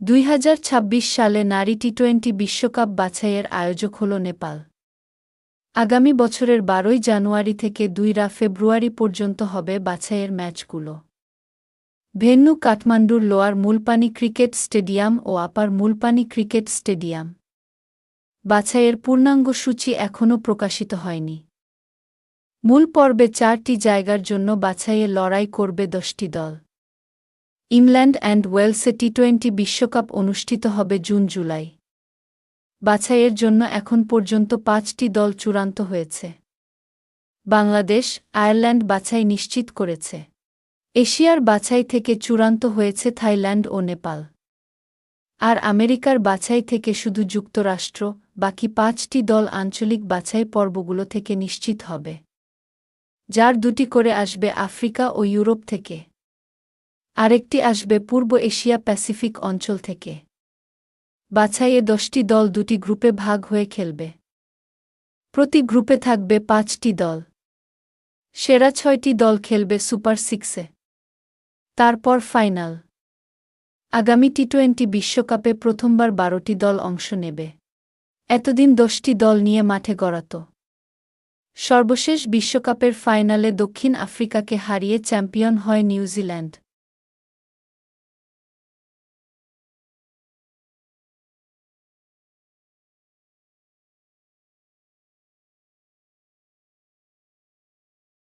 দুই হাজার ছাব্বিশ সালে নারী টি টোয়েন্টি বিশ্বকাপ বাছাইয়ের আয়োজক হল নেপাল। আগামী বছরের বারোই জানুয়ারি থেকে দুইরা ফেব্রুয়ারি পর্যন্ত হবে বাছাইয়ের ম্যাচগুলো। ভেন্যু কাঠমান্ডুর লোয়ার মূলপানি ক্রিকেট স্টেডিয়াম ও আপার মূলপানি ক্রিকেট স্টেডিয়াম। বাছাইয়ের পূর্ণাঙ্গ সূচি এখনও প্রকাশিত হয়নি। মূল পর্বে চারটি জায়গার জন্য বাছাইয়ে লড়াই করবে দশটি দল। ইংল্যান্ড অ্যান্ড ওয়েলসে টি টোয়েন্টি বিশ্বকাপ অনুষ্ঠিত হবে জুন, জুলাই। বাছাইয়ের জন্য এখন পর্যন্ত পাঁচটি দল চূড়ান্ত হয়েছে। বাংলাদেশ, আয়ারল্যান্ড বাছাই নিশ্চিত করেছে। এশিয়ার বাছাই থেকে চূড়ান্ত হয়েছে থাইল্যান্ড ও নেপাল। আর আমেরিকার বাছাই থেকে শুধু যুক্তরাষ্ট্র, বাকি পাঁচটি দল আঞ্চলিক বাছাই পর্বগুলো থেকে নিশ্চিত হবে। যার দুটি করে আসবে আফ্রিকা ও ইউরোপ থেকে। আরেকটি আসবে পূর্ব এশিয়া প্যাসিফিক অঞ্চল থেকে। বাছাইয়ে দশটি দল দুটি গ্রুপে ভাগ হয়ে খেলবে। প্রতি গ্রুপে থাকবে পাঁচটি দল। সেরা ছয়টি দল খেলবে সুপার সিক্সে। তারপর ফাইনাল। আগামী টি টোয়েন্টি বিশ্বকাপে প্রথমবার বারোটি দল অংশ নেবে। এতদিন দশটি দল নিয়ে মাঠে গড়াত। সর্বশেষ বিশ্বকাপের ফাইনালে দক্ষিণ আফ্রিকাকে হারিয়ে চ্যাম্পিয়ন হয় নিউজিল্যান্ড।